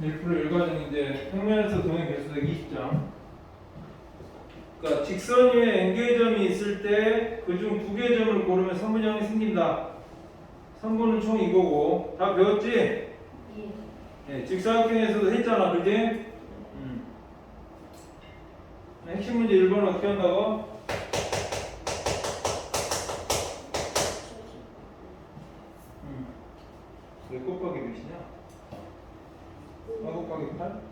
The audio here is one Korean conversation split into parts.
1% 1과정 이제 평면에서 동행 개수가 20점. 그러니까 직선 위에 n개의 점이 있을 때 그중 두 개의 점을 고르면 3분형이 생긴다. 3분은 총 이거고 다 배웠지? 예. 네, 직사각형에서도 했잖아, 그지? 음. 핵심 문제 1번 어떻게 한다고? 음. 왜 곱하기 몇이냐? 4 곱하기 8?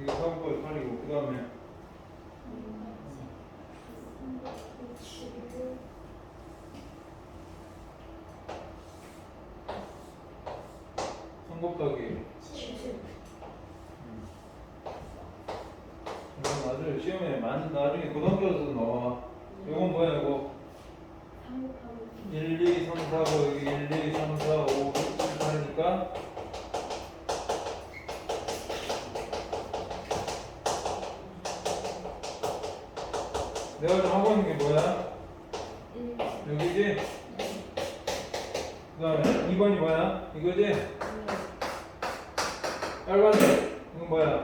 이거 4 곱하기 8이고 그 다음에 삼 곱하기 시험에 많이 나중에 고등학교에서도 나와 이건 뭐야 이거 1, 2, 3, 4, 5 여기 1, 2, 3, 4, 5, 6, 7, 8이니까 내가 좀 하고 있는 게 뭐야? 여기지? 그 다음에 2번이 뭐야? 이거지? 빨간색 이건 뭐야?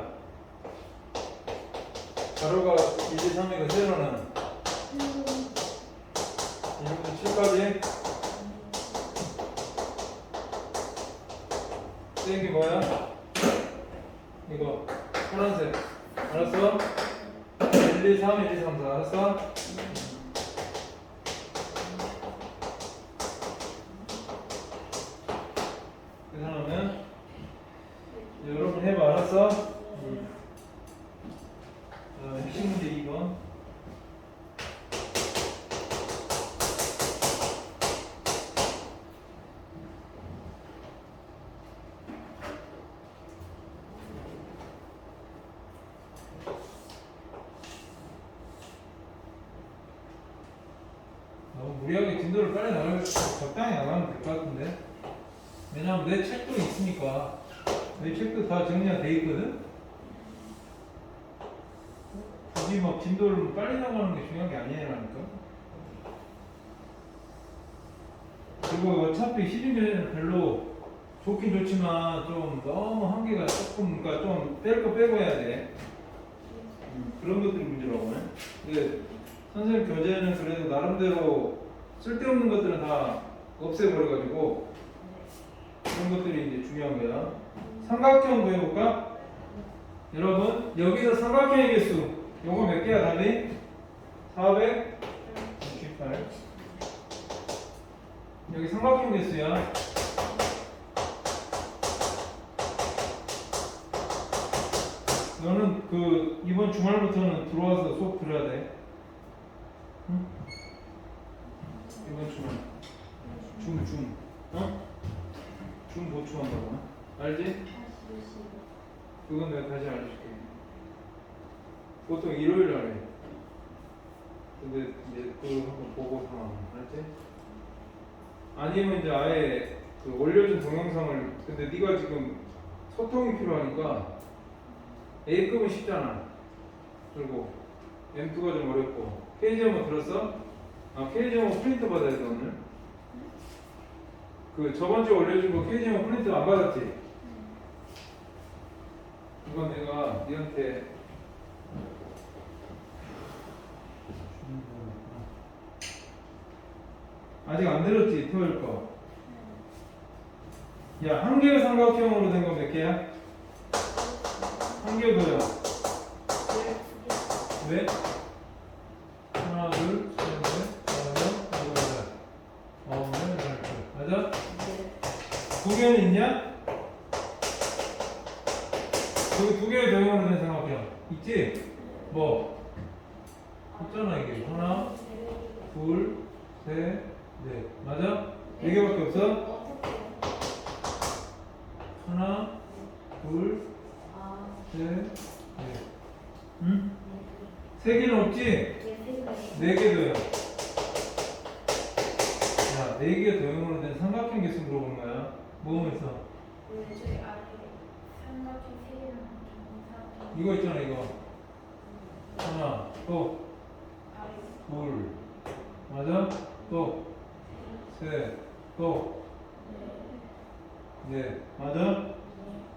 알았어? 음. 어, 핵심 문제 2번 너무 무리하게 진도를 빨리 나가면 적당히 나가면 될 것 같은데 왜냐면 내 책도 있으니까 내 책도 다 정리가 돼 있거든? 굳이 막 진도를 빨리 나가는 게 중요한 게 아니라니까. 그리고 어차피 시중에는 별로 좋긴 좋지만 좀 너무 한계가 조금 그러니까 좀 뺄 거 빼고 해야 돼. 음, 그런 것들이 문제라고 해 근데 선생님 교재는 그래도 나름대로 쓸데없는 것들은 다 없애버려가지고 그런 것들이 이제 중요한 거야. 삼각형 해볼까? 여러분 여기서 삼각형의 개수 요거 몇 개야 답이? 468 여기 삼각형 개수야. 너는 그 이번 주말부터는 들어와서 수업 들어야 돼. 응? 이번 주말 중 중. 어? 중 보충한다고. 알지? 그건 내가 다시 알려줄게. 보통 일요일 날에. 근데 이제 그거 한번 보고 상황 알지? 아니면 이제 아예 그 올려준 동영상을 근데 네가 지금 소통이 필요하니까 A급은 쉽잖아. 그리고 M2가 좀 어렵고 K점은 들었어? 아 K점은 프린트 받아야 돼 오늘. 그 저번 주에 올려준 거 K점은 프린트 안 받았지? 이건 내가 니한테 아직 안 들었지 토요일 거. 야, 한 개의 삼각형으로 된 거 몇 개야? 한 개도요. 왜? 하나, 둘, 셋, 넷, 다섯, 여섯, 여덟. 어, 네, 네, 맞아? 두 개는 있냐? 여기 두 개의 도형으로 된 삼각형 있지? 뭐? 있잖아 이게 하나, 둘, 셋, 넷. 맞아? 네 개밖에 없어? 하나, 둘, 셋, 넷. 응? 세 개는 없지? 네 개도요. 야, 네개 도형으로 된 삼각형 개수 물어본 거야. 모음에 아래 이거 있잖아 이거. 하나 또. 둘. 맞아? 또셋또 네. 맞아?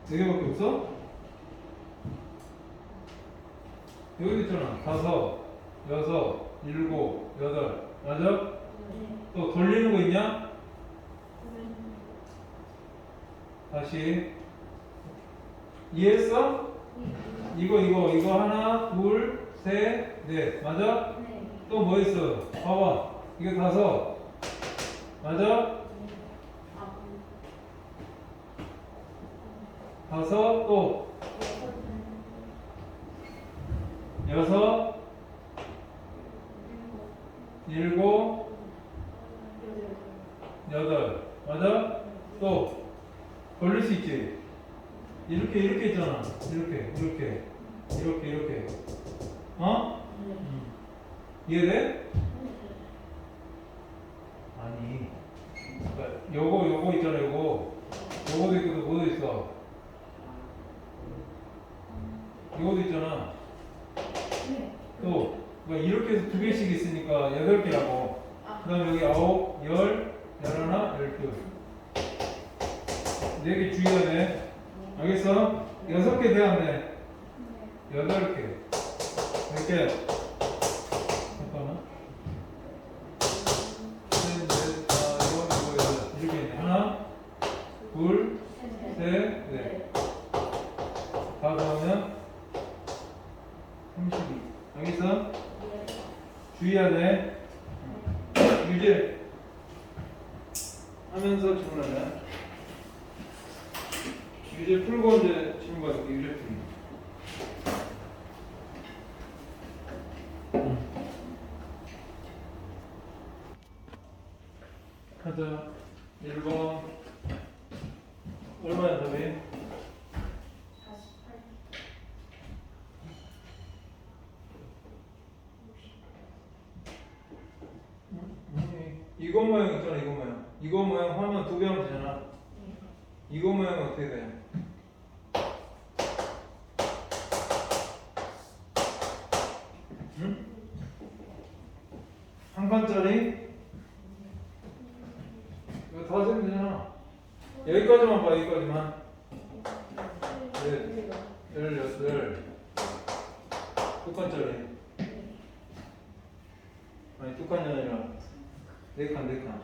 네 개밖에 없어? 여기 있잖아. 다섯 여섯 일곱 여덟. 맞아? 또 돌리는 거 있냐 다시. 이해했어? 이거 이거 이거 하나 둘셋넷. 맞아? 또 뭐 있어? 봐봐. 이거 다섯. 맞아? 다섯 또. 여섯. 일곱. 여덟. 맞아? 또 걸릴 수 있지? 이렇게 이렇게 있잖아. 이렇게 이렇게 이렇게 이렇게. 어? 음. 이해돼? 아니. 그러니까 요거 요거 있잖아 요거. 요거도 있고 또 뭐도 있어. 이거도 있잖아. 또 그러니까 이렇게 해서 두 개씩 있으니까 여덟 개라고. 그 다음 여기 아홉 열 열하나 열둘 네 개 주의해야 돼 알겠어? 여섯 개 돼야 돼 여덟 개 이렇게 잠깐만 셋, 넷, 다, 일곱, 일곱, 여덟 이렇게 있네 하나 둘 셋, 넷. 다 더하면 32. 알겠어? 주의해야 돼. 유지. 하면서 질문하자. 유지 풀고 이제 받을게, 유지 풀기. 하자. 1번. 얼마야, 답이? 음, 이거 모양 있잖아 이거 모양 이거 모양 화면 두 개 하면 되잖아 이거 모양 어떻게 돼? 응? 한 칸짜리 이거 다 세면 되잖아 여기까지만 봐 여기까지만 네. 열여덟 두 칸짜리 아니 두 칸이 아니라 네 칸, 네 칸.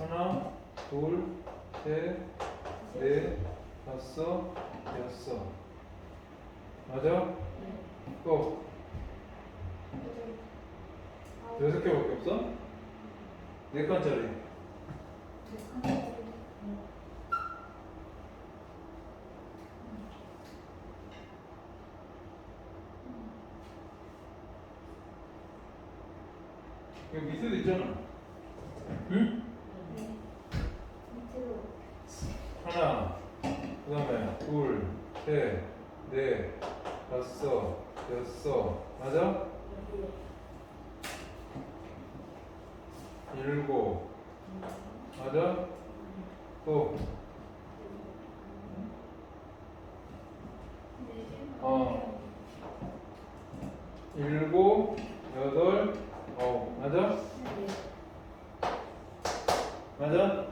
하나, 둘, 셋, 넷, 다섯, 여섯. 맞아? 또 여섯 개밖에 없어? 네 칸짜리. 여기 밑에도 있잖아. 응? 하나, 그 다음에 둘, 셋, 넷, 다섯, 여섯, 맞아? 일곱, 맞아? 또, 어, 일곱, 여덟, 아홉, 맞아? 맞아?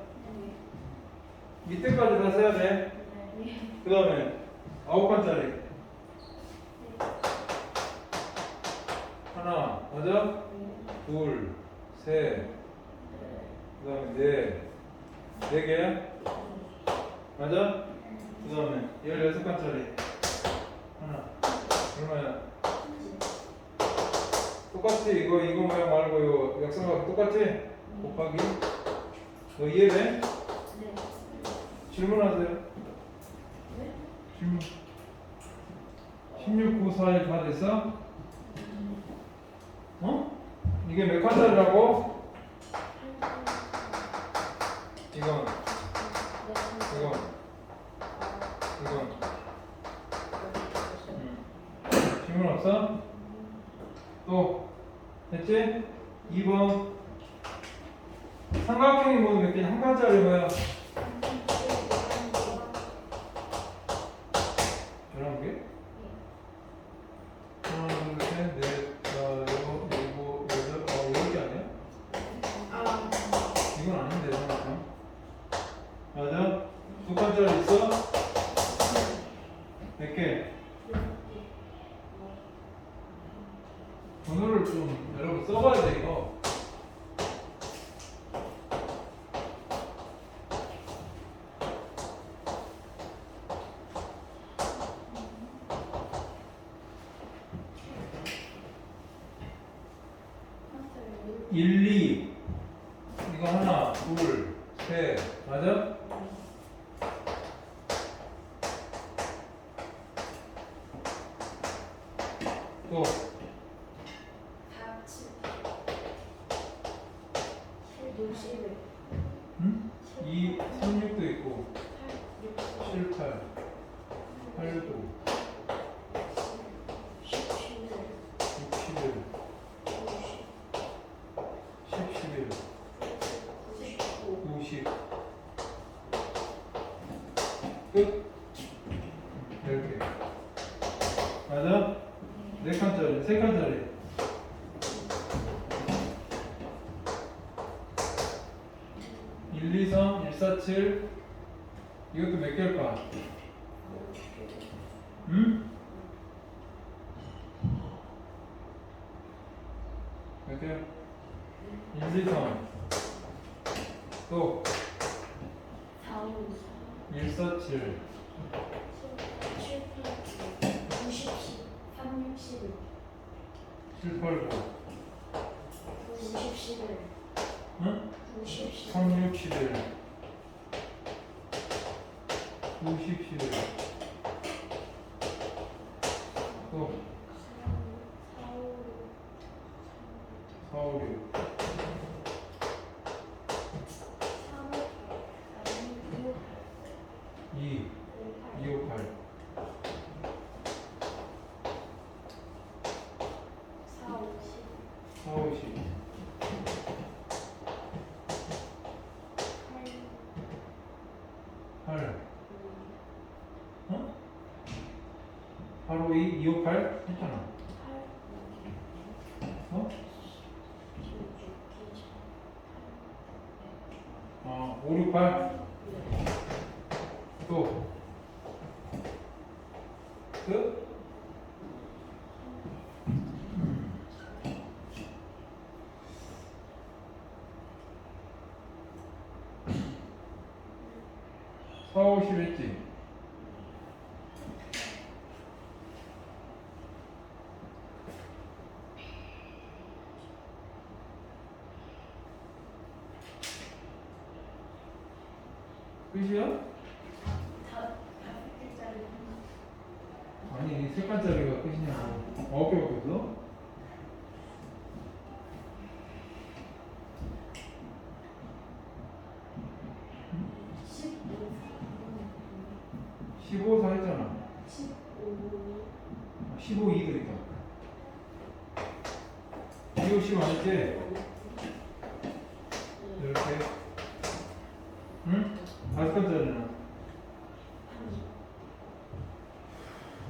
밑에까지 다 세야 돼. 그 다음에 아홉 칸짜리. 하나, 맞아? 둘, 셋, 그 다음에 넷, 네 개. 맞아? 그 다음에 열여섯 칸짜리. 하나, 얼마야? 똑같이 이거 이거 모양 말고 이거 역삼각 똑같이 곱하기. 너 이해돼? 질문하세요. 질문. 16, 9, 4, 1다 됐어? 어? 이게 몇 칸짜리라고? 이건, 이건, 이건. 음. 질문 없어? 또, 됐지? 2번. 삼각형이 뭐몇 개냐? 한 칸짜리 뭐야? 1, 2, 끝? 이렇게 맞아? 네 칸짜리, 세 칸짜리 일, 이, 삼, 일, 사, 칠 이것도 몇 개일까? 응? 몇 개? 1, 2, 3 또 1, 4, 7 7, 8, 9 응? 3, 6, 11 90, 11 또 4, 5, 6 2, 2, 5, 8 4, 5, 10 8 어? 8, 5, 2, 2, 5, 8 했잖아 어? 어, 5, 6, 8 또 끝? 사, 오, 십 했지? 끝이야? 아니 세 칸짜리가 끝이냐고 아홉 개밖에 없어? 십오 사 했잖아 15, 2도 있다 2, 10 아니지? 이렇게 응? 다섯 칸짜리는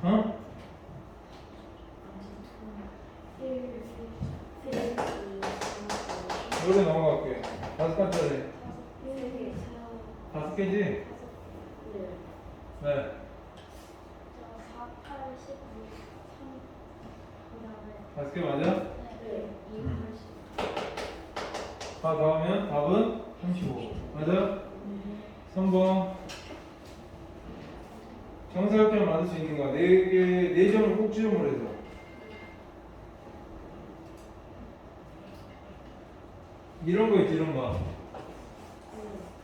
어? 노래 넘어갈게 다섯 칸짜리 다섯 개지? 네 다섯 개 맞아? 다 더하면 답은 35 맞아? 3번 정사각형을 만들 수 있는 거야 4개, 4점을 꼭 지름을 해서. 이런 거 있지 이런 거.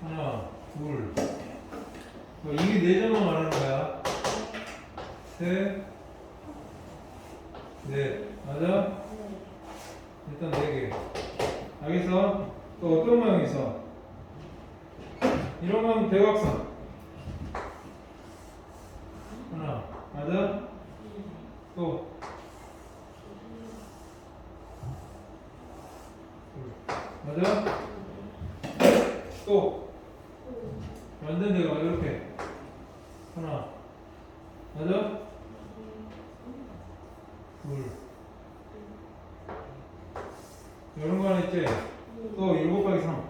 하나 둘. 뭐 이게 4점만 말하는 거야. 셋 넷, 맞아? 일단 4개. 알겠어? 또 어떤 모양이 있어? 이런 건 대각선 하나 맞아? 또 둘. 맞아? 또 완전 대각 이렇게 하나 맞아? 둘 이런 거 하나 있지? 또7 곱하기 3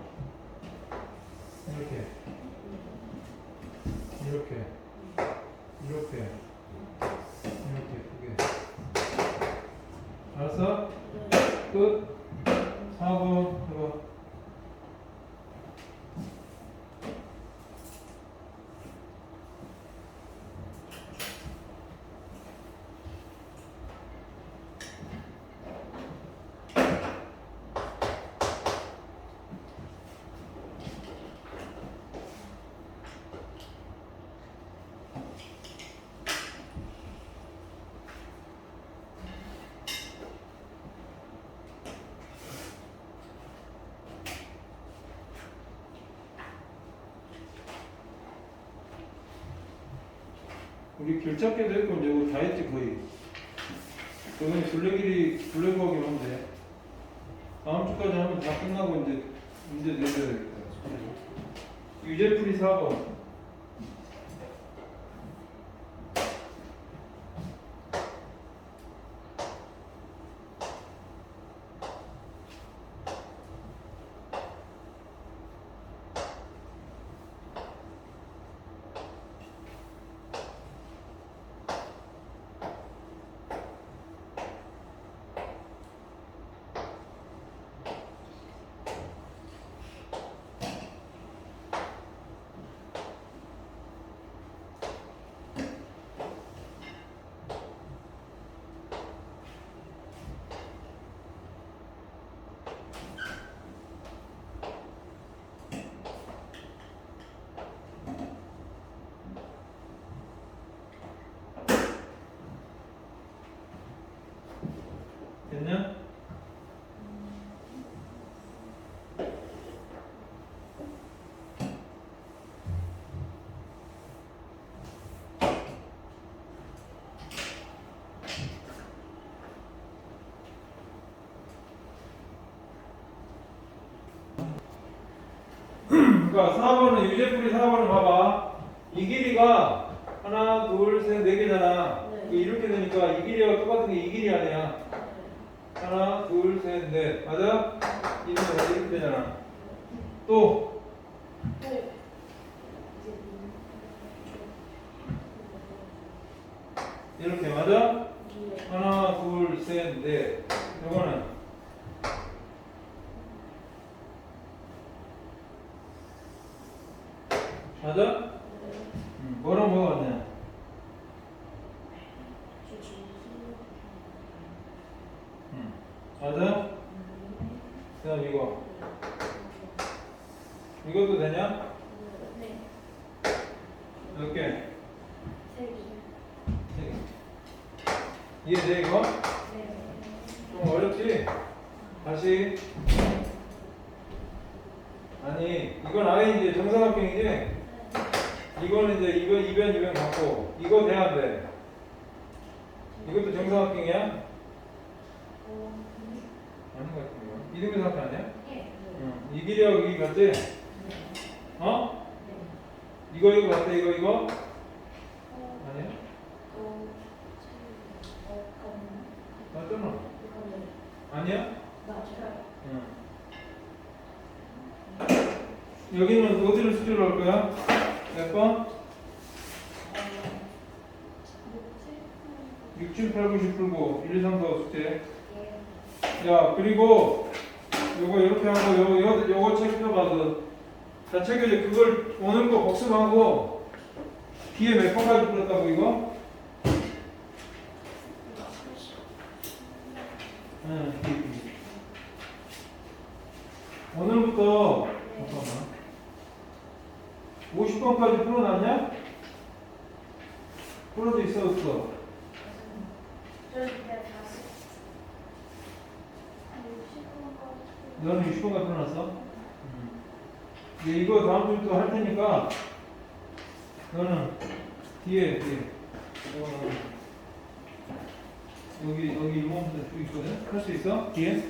이렇게 이렇게 이렇게 끝. 4번 해봐. 우리 길찾기도 했고 이제 이거 다 했지 거의. 저번에 둘레길이 둘레구하기만 하면 돼. 다음 주까지 하면 다 끝나고 이제 문제 내줘야 되겠다. 유제풀이 4번. 됐냐? 그러니까 4번은 유제풀이 4번을 봐봐. 이 길이가 하나, 둘, 셋, 네 개잖아. 네. 이렇게 되니까 이 길이가 똑같은 게 이 길이 아니야. 하나, 둘, 셋, 넷. 맞아? 이렇게 이렇게 되잖아. 또 이렇게 맞아? 하나, 둘, 셋, 넷. 이거는 맞아? 음, 뭐랑 뭐가 같냐? 음, 맞아? 그다음 이거 이것도 되냐? 몇 개? 세 개. 이해돼 이거? 좀 어렵지? 다시 아니 이건 아예 이제 정사각형이지? 이거는 이제 이변 이변 이변 갖고 이거 돼야 돼 이것도 정사각형이야? 아닌 것 같은데 이등변 사각형 아니야? 응. 이 길이하고 이 같지? 어? 이거 이거 같아 이거 이거? 아니야? 맞잖아 아니야? 응. 여기는 어디를 숙제로 할 거야? 몇 번? 6, 7, 8, 9, 10 풀고 1, 2, 3, 4 숙제 야 그리고 요거 이렇게 하고 요거 요거, 요거 책 펴봐서 다 챙겨줘 그걸 오늘 거 복습하고 뒤에 몇 번까지 풀었다고 이거? 응 뒤에. 오늘부터 잠깐만 50번까지 풀어놨냐? 풀어도 있어 없어? 너는 60번까지 풀어놨어? 이거 다음 주부터 할 테니까 너는 뒤에 뒤에 이거는 여기 여기 이번부터 쭉 있거든? 할 수 있어? 뒤에?